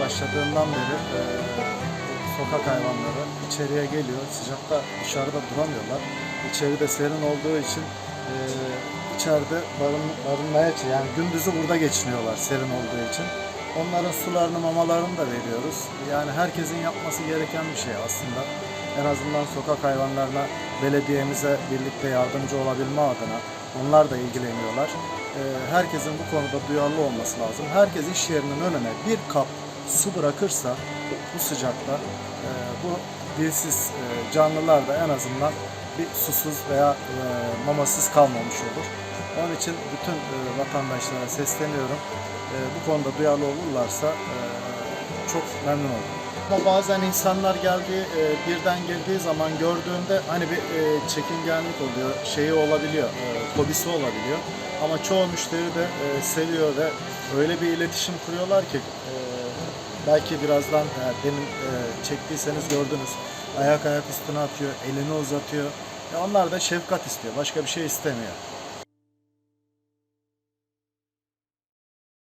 başladığından beri e, sokak hayvanları içeriye geliyor. Sıcakta dışarıda duramıyorlar. İçeride serin olduğu için e, içeride barın, barınmaya yani gündüzü burada geçiniyorlar serin olduğu için. Onların sularını, mamalarını da veriyoruz. Yani herkesin yapması gereken bir şey aslında. En azından sokak hayvanlarına belediyemize birlikte yardımcı olabilme adına onlar da ilgileniyorlar. Ee, herkesin bu konuda duyarlı olması lazım. Herkes iş yerinin önüne bir kap su bırakırsa bu sıcakta e, bu dilsiz e, canlılar da en azından bir susuz veya e, mamasız kalmamış olur. Onun için bütün e, vatandaşlara sesleniyorum. E, bu konuda duyarlı olurlarsa e, çok memnun olurum. Ama bazen insanlar geldiği, e, birden geldiği zaman gördüğünde hani bir e, çekingenlik oluyor, şeyi olabiliyor, e, fobisi olabiliyor. Ama çoğu müşteri de e, seviyor ve öyle bir iletişim kuruyorlar ki e, belki birazdan e, demin e, çektiyseniz gördünüz. Ayak ayak üstüne atıyor, elini uzatıyor. E, onlar da şefkat istiyor, başka bir şey istemiyor.